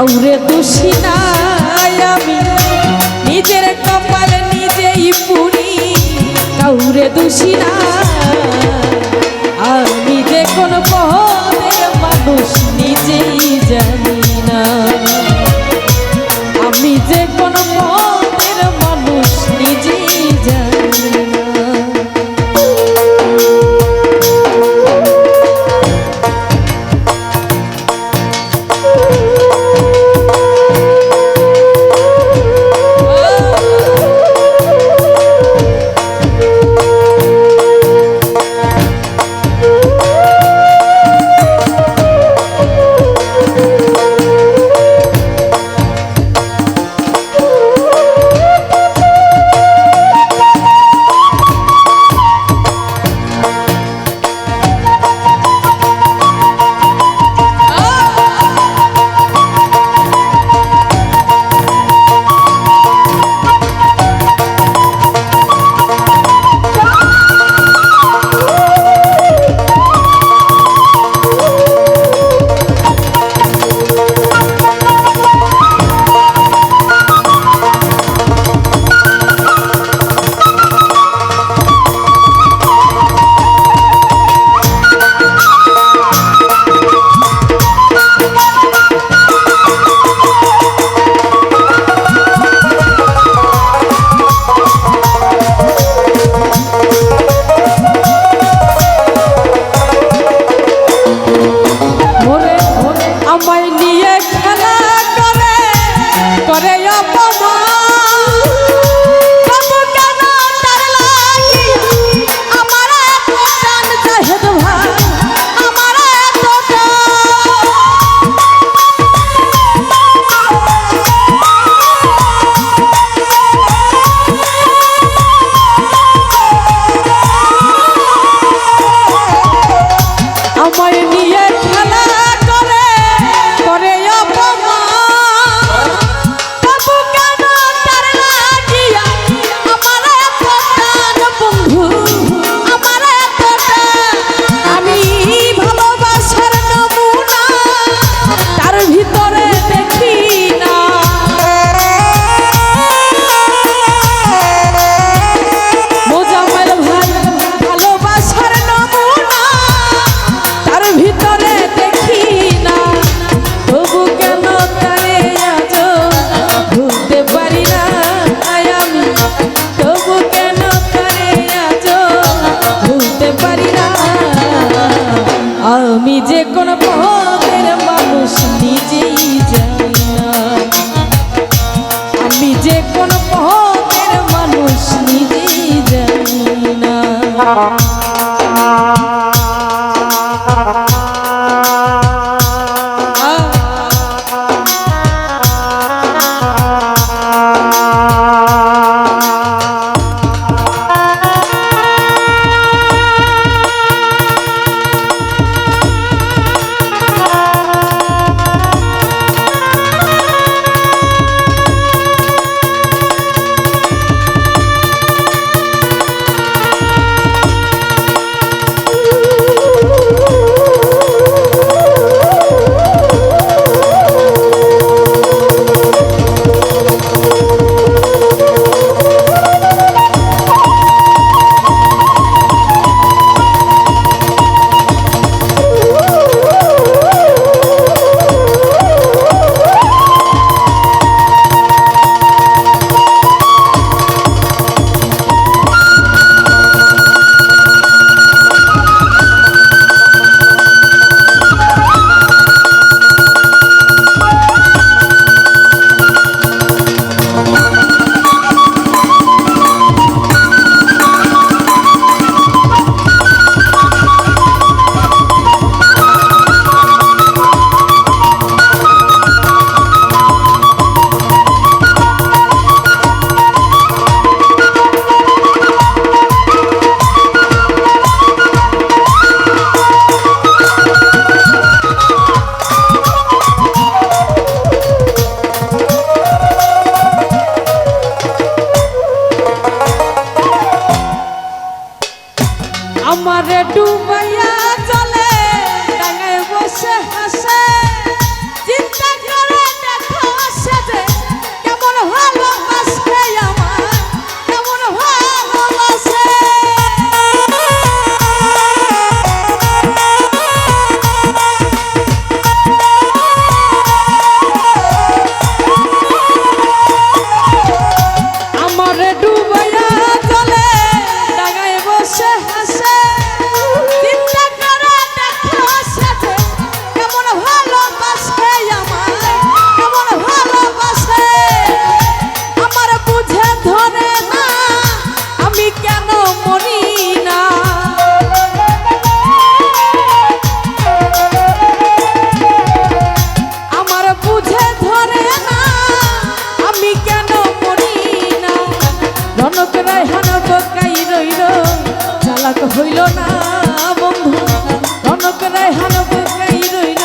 কাউরে দোষী নাই আমি। নিজের কপাল নিজেই পুরি। কাউরে দোষী না আমি যে কোন পদের মানুষ, নিজেই জানি। যে কোনো রাগ হইল না, বন্ধু। কনক রায়হান বকাই রইল,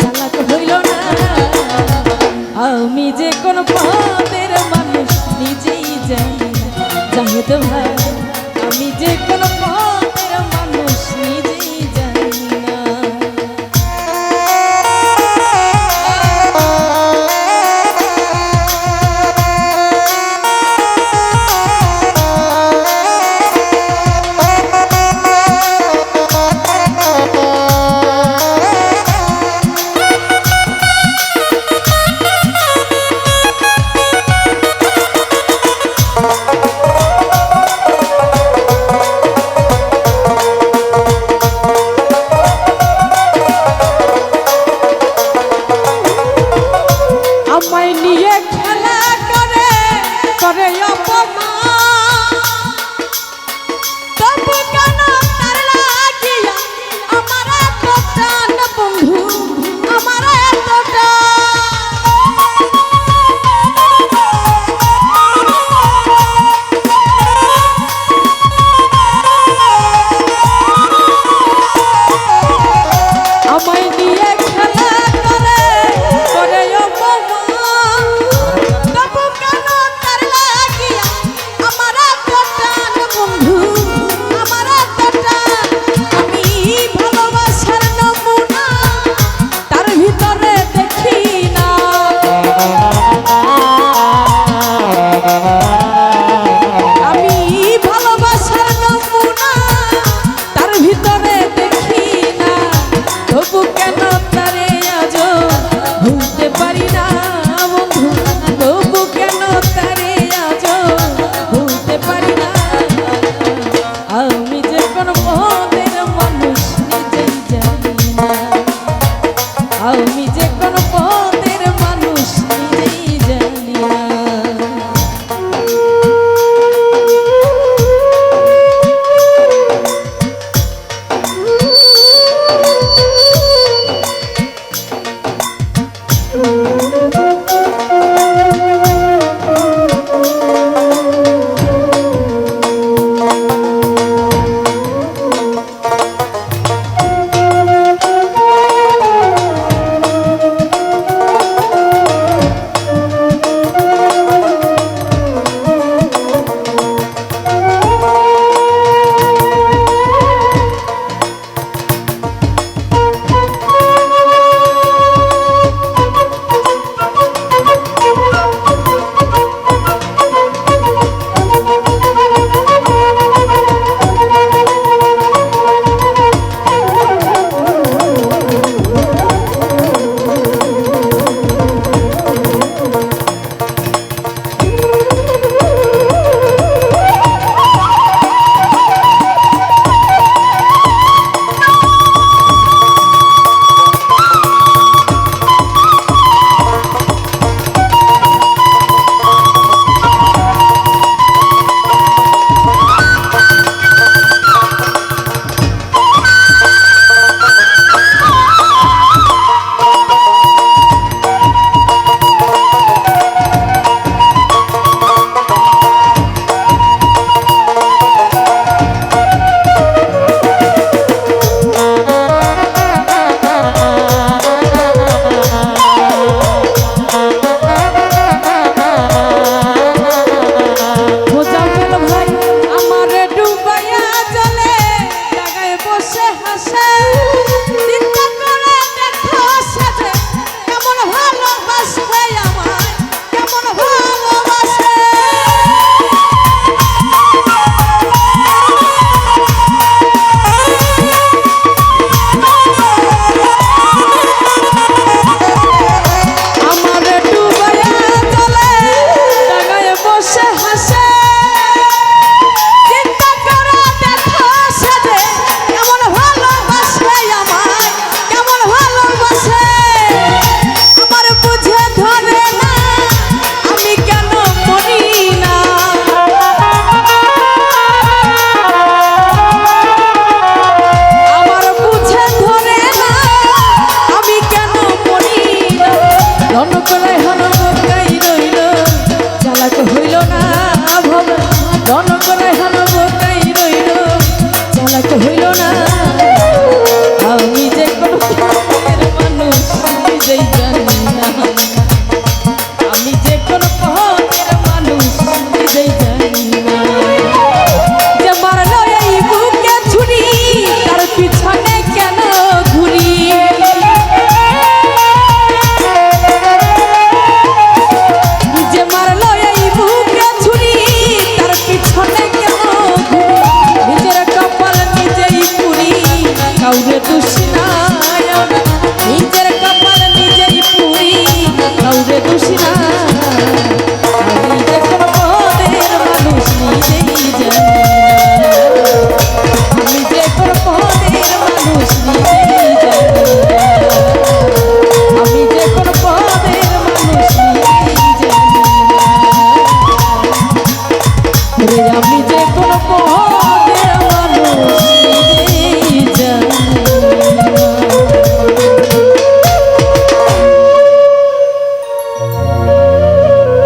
চালাক হইল না। আমি যে কোন পাপের মানুষ, নিজেই জানি, জাহেদ ভাই।